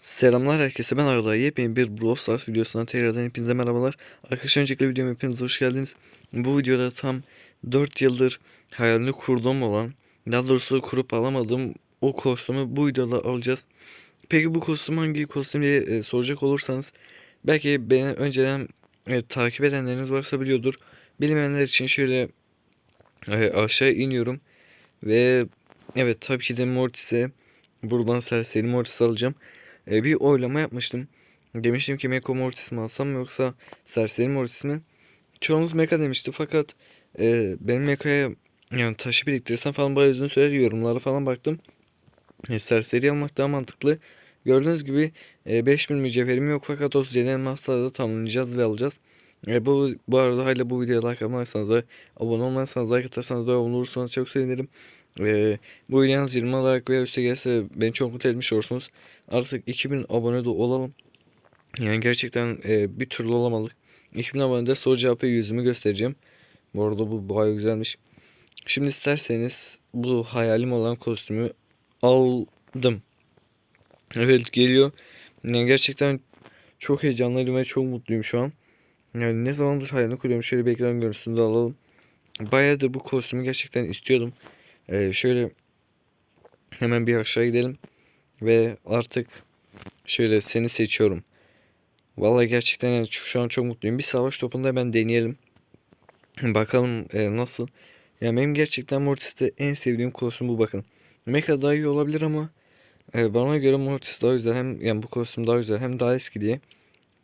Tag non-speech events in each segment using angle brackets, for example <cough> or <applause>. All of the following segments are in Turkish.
Selamlar herkese ben Arda. Yepyeni bir Brawl Stars videosundan tekrardan hepinize merhabalar. Arkadaşlar öncelikle videoma hepiniz hoş geldiniz. Bu videoda tam 4 yıldır hayalini kurduğum olan Daha doğrusu kurup alamadığım o kostümü bu videoda alacağız. Peki bu kostüm hangi kostüm diye e, soracak olursanız Belki beni önceden e, takip edenleriniz varsa biliyordur. Bilmeyenler için şöyle e, aşağı iniyorum Ve evet tabii ki de Mortis'e Buradan serseri Mortis alacağım e, bir oylama yapmıştım. Demiştim ki Meko Mortis mi alsam yoksa Serseri Mortis mi? Çoğunuz Meka demişti fakat e, benim Meka'ya yani taşı biriktirsem falan bayağı uzun süre yorumlara falan baktım. E, Serseri almak daha mantıklı. Gördüğünüz gibi e, 5000 mücevherim yok fakat 37 elmasla da tamamlayacağız ve alacağız. E, bu, bu arada hala bu videoya like atmazsanız da abone olmazsanız like atarsanız da olursanız çok sevinirim. E, bu videonun 20 olarak veya üstte gelse beni çok mutlu etmiş olursunuz. Artık 2000 abone de olalım. Yani gerçekten e, bir türlü olamadık. 2000 abonede soru cevap ve yüzümü göstereceğim. Bu arada bu bayağı güzelmiş. Şimdi isterseniz bu hayalim olan kostümü aldım. Evet geliyor. Yani gerçekten çok heyecanlıyım ve çok mutluyum şu an. Yani ne zamandır hayalini kuruyorum. Şöyle bir ekran görüntüsünü de alalım. Bayağıdır bu kostümü gerçekten istiyordum. Ee, şöyle hemen bir aşağı gidelim. Ve artık şöyle seni seçiyorum. Vallahi gerçekten yani şu an çok mutluyum. Bir savaş topunda ben deneyelim. Bakalım e, nasıl. Yani benim gerçekten Mortis'te en sevdiğim kostüm bu bakın. Mecha daha iyi olabilir ama e, bana göre Mortis daha güzel. Hem yani bu kostüm daha güzel hem daha eski diye.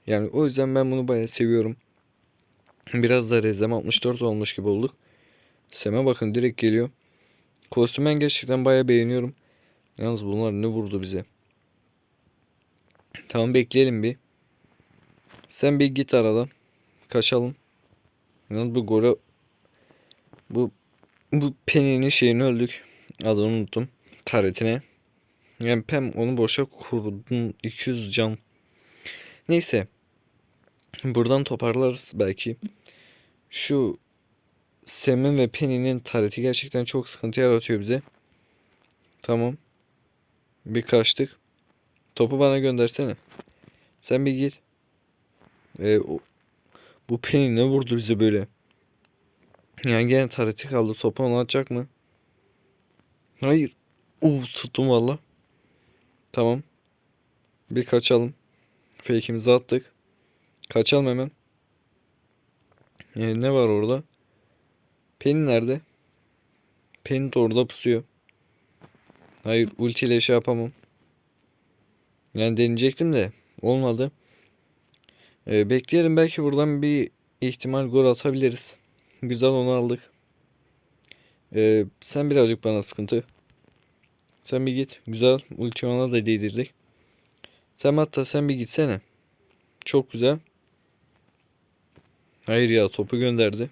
Yani o yüzden ben bunu bayağı seviyorum. Biraz da Rezlem 64 olmuş gibi olduk. Seme bakın direkt geliyor. Kostümü ben gerçekten bayağı beğeniyorum. Yalnız bunlar ne vurdu bize. Tamam bekleyelim bir. Sen bir git aradan. Kaçalım. Yalnız bu gole bu bu Penny'nin şeyini öldük. Adını unuttum. Taretine. Yani Pem onu boşa kurdun 200 can. Neyse. Buradan toparlarız belki. Şu Sam'in ve Penny'nin tareti gerçekten çok sıkıntı yaratıyor bize. Tamam. Bir kaçtık. Topu bana göndersene. Sen bir git. Ee, o, bu Penny ne vurdu bize böyle? Yani gene tareti kaldı. Topu ona atacak mı? Hayır. Oo tuttum valla. Tamam. Bir kaçalım. Fake'imizi attık. Kaçalım hemen. Ee, ne var orada? Penny nerede? Penny de orada pusuyor. Hayır ultiyle şey yapamam. Yani deneyecektim de olmadı. Ee, bekleyelim belki buradan bir ihtimal gol atabiliriz. Güzel onu aldık. Ee, sen birazcık bana sıkıntı. Sen bir git. Güzel. Ulti ona da değdirdik. Sen hatta sen bir gitsene. Çok güzel. Hayır ya topu gönderdi.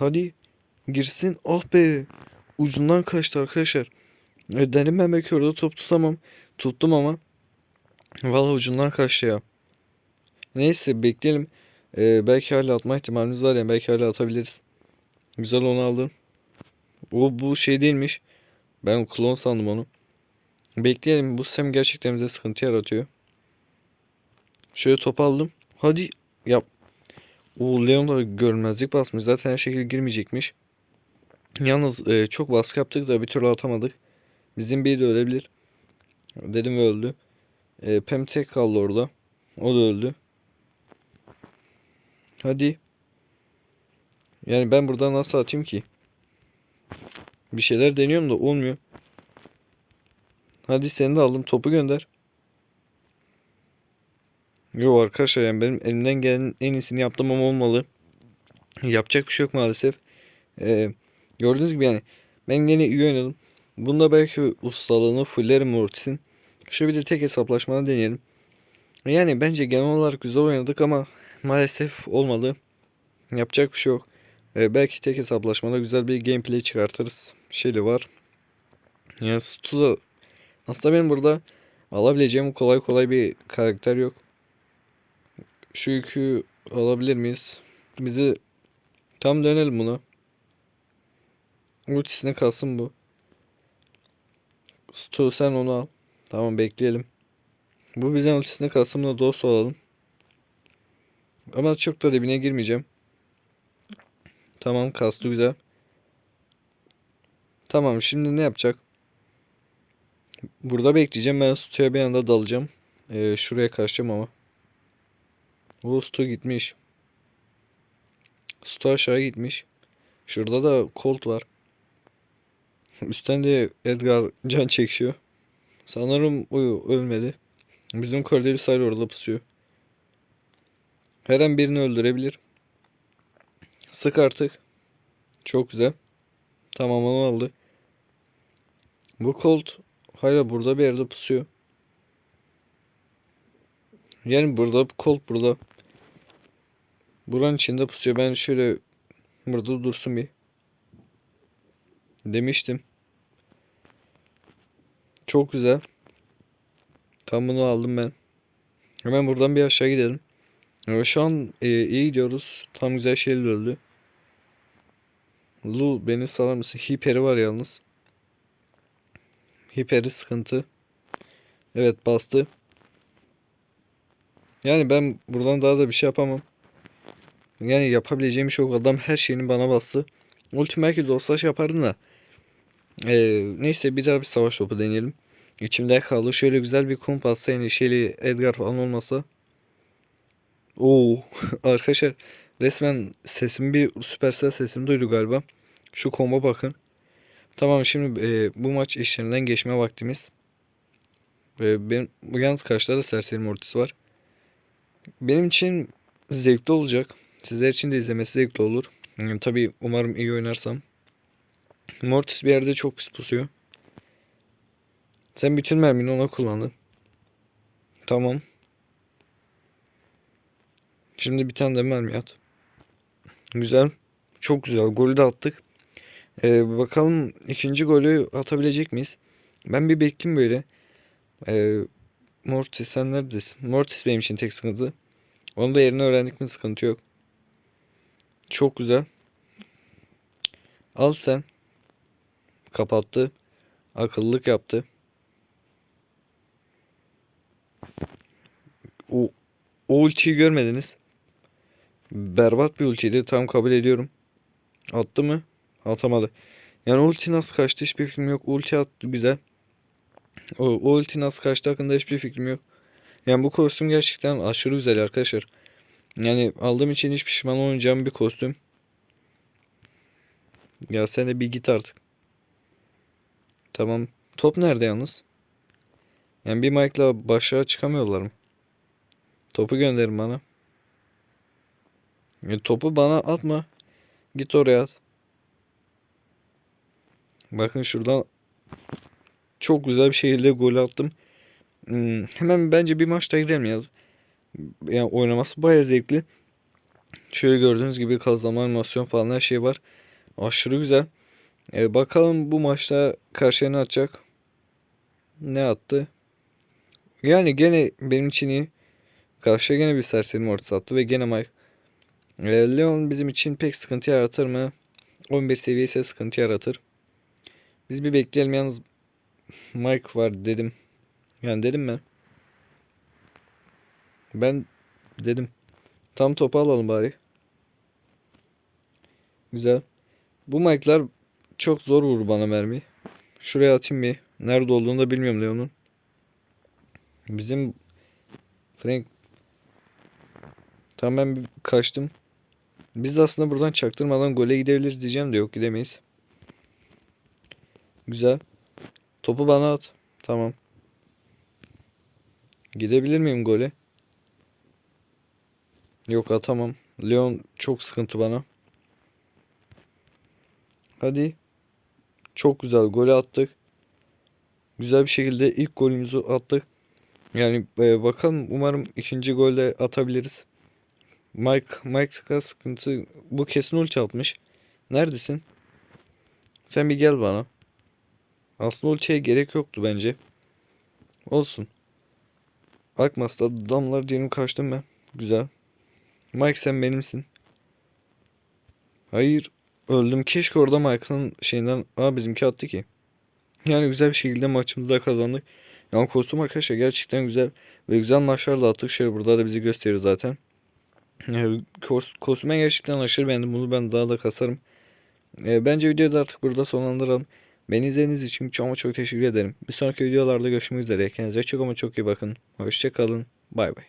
Hadi girsin. Ah be. Ucundan kaçtı arkadaşlar. E, belki orada top tutamam. Tuttum ama. Vallahi ucundan kaçtı ya. Neyse bekleyelim. Ee, belki hala atma ihtimalimiz var ya. Belki hala atabiliriz. Güzel onu aldım. O bu şey değilmiş. Ben klon sandım onu. Bekleyelim. Bu sem gerçekten bize sıkıntı yaratıyor. Şöyle top aldım. Hadi yap. O Leon da görmezlik basmış. Zaten her şekilde girmeyecekmiş. Yalnız e, çok baskı yaptık da bir türlü atamadık. Bizim bir de ölebilir. Dedim ve öldü. E, Pem tek kaldı orada. O da öldü. Hadi. Yani ben burada nasıl atayım ki? Bir şeyler deniyorum da olmuyor. Hadi seni de aldım. Topu gönder. Yok arkadaşlar yani benim elimden gelen en iyisini yaptım ama olmalı. Yapacak bir şey yok maalesef. Ee, gördüğünüz gibi yani ben yine iyi oynadım. Bunda belki ustalığını fullerim Mortis'in. Şöyle bir de tek hesaplaşmada deneyelim. Yani bence genel olarak güzel oynadık ama maalesef olmadı. Yapacak bir şey yok. Ee, belki tek hesaplaşmada güzel bir gameplay çıkartırız. Şeyli var. Yani Stu da aslında benim burada alabileceğim kolay kolay bir karakter yok. Şu yükü alabilir miyiz? Bizi tam dönelim buna. Ultisine kalsın bu. Stu sen onu al. Tamam bekleyelim. Bu bizden ultisine Kasım'la dost olalım. Ama çok da dibine girmeyeceğim. Tamam kastı güzel. Tamam şimdi ne yapacak? Burada bekleyeceğim. Ben Stu'ya bir anda dalacağım. Ee, şuraya kaçacağım ama. O Stu gitmiş. Stu aşağı gitmiş. Şurada da Colt var. <laughs> Üstten de Edgar can çekiyor. Sanırım o ölmedi. Bizim Cordelis hala orada pusuyor. Her an birini öldürebilir. Sık artık. Çok güzel. Tamam onu aldı. Bu Colt hala burada bir yerde pusuyor. Yani burada Colt burada. Buranın içinde pusuyor. Ben şöyle burada dursun bir. Demiştim. Çok güzel. Tam bunu aldım ben. Hemen buradan bir aşağı gidelim. Evet, şu an e, iyi gidiyoruz. Tam güzel şeyler öldü. Lu beni salar mısın? Hiperi var yalnız. Hiperi sıkıntı. Evet bastı. Yani ben buradan daha da bir şey yapamam. Yani yapabileceğim şey yok. Adam her şeyini bana bastı. Ultim belki dostlaş yapardım da. Ee, neyse bir daha bir savaş topu deneyelim. İçimde kaldı. Şöyle güzel bir kumpas yani şeyli Edgar falan olmasa. Oo <laughs> arkadaşlar resmen sesim bir süpersel sesim duydu galiba. Şu komba bakın. Tamam şimdi e, bu maç işlerinden geçme vaktimiz. E, benim, yalnız karşıda serseri Mortis var. Benim için zevkli olacak. Sizler için de izlemesi zevkli olur. Yani, tabii umarım iyi oynarsam. Mortis bir yerde çok pis pusuyor. Sen bütün mermini ona kullandın. Tamam. Şimdi bir tane de mermi at. Güzel. Çok güzel. Golü de attık. Ee, bakalım ikinci golü atabilecek miyiz? Ben bir bekleyeyim böyle. Ee, Mortis sen neredesin? Mortis benim için tek sıkıntı. Onu da yerini öğrendik mi sıkıntı yok. Çok güzel. Al sen. Kapattı. Akıllılık yaptı. O, o ultiyi görmediniz. Berbat bir ultiydi. Tam kabul ediyorum. Attı mı? Atamadı. Yani ulti nasıl kaçtı hiçbir fikrim yok. Ulti attı güzel. O, o ulti nasıl kaçtı hakkında hiçbir fikrim yok. Yani bu kostüm gerçekten aşırı güzel arkadaşlar. Yani aldığım için hiç pişman olmayacağım bir kostüm. Ya sen de bir git artık. Tamam. Top nerede yalnız? Yani bir Mike'la başa çıkamıyorlar mı? Topu gönderin bana. Ya topu bana atma. Git oraya at. Bakın şuradan çok güzel bir şekilde gol attım. Hmm, hemen bence bir maçta girelim ya. Yani oynaması baya zevkli. Şöyle gördüğünüz gibi kazanma animasyon falan her şey var. Aşırı güzel. E, bakalım bu maçta karşıya ne atacak? Ne attı? Yani gene benim için iyi. Karşıya gene bir serseri ortası attı ve gene Mike. E, Leon bizim için pek sıkıntı yaratır mı? 11 seviye ise sıkıntı yaratır. Biz bir bekleyelim yalnız Mike var dedim. Yani dedim ben. Ben dedim. Tam topu alalım bari. Güzel. Bu Mike'lar çok zor vurur bana mermi. Şuraya atayım bir. Nerede olduğunu da bilmiyorum Leon'un. Bizim Frank Tamam ben bir kaçtım. Biz aslında buradan çaktırmadan gole gidebiliriz diyeceğim de yok gidemeyiz. Güzel. Topu bana at. Tamam. Gidebilir miyim gole? Yok atamam. Leon çok sıkıntı bana. Hadi. Çok güzel golü attık. Güzel bir şekilde ilk golümüzü attık. Yani e, bakalım umarım ikinci golde atabiliriz. Mike Mike'a sıkıntı bu kesin ulti atmış. Neredesin? Sen bir gel bana. Aslında ultiye gerek yoktu bence. Olsun. Akmas'ta damlar diyelim kaçtım ben. Güzel. Mike sen benimsin. Hayır. Öldüm. Keşke orada Mike'ın şeyinden... Aa bizimki attı ki. Yani güzel bir şekilde maçımızda kazandık. Yani kostüm arkadaşlar gerçekten güzel ve güzel maçlar da attık. Şöyle burada da bizi gösteriyor zaten. Yani kos- kostüme gerçekten aşırı beğendim. Bunu ben daha da kasarım. Ee, bence videoyu da artık burada sonlandıralım. Beni izlediğiniz için çok ama çok teşekkür ederim. Bir sonraki videolarda görüşmek üzere. Kendinize çok ama çok iyi bakın. Hoşçakalın. Bay bay.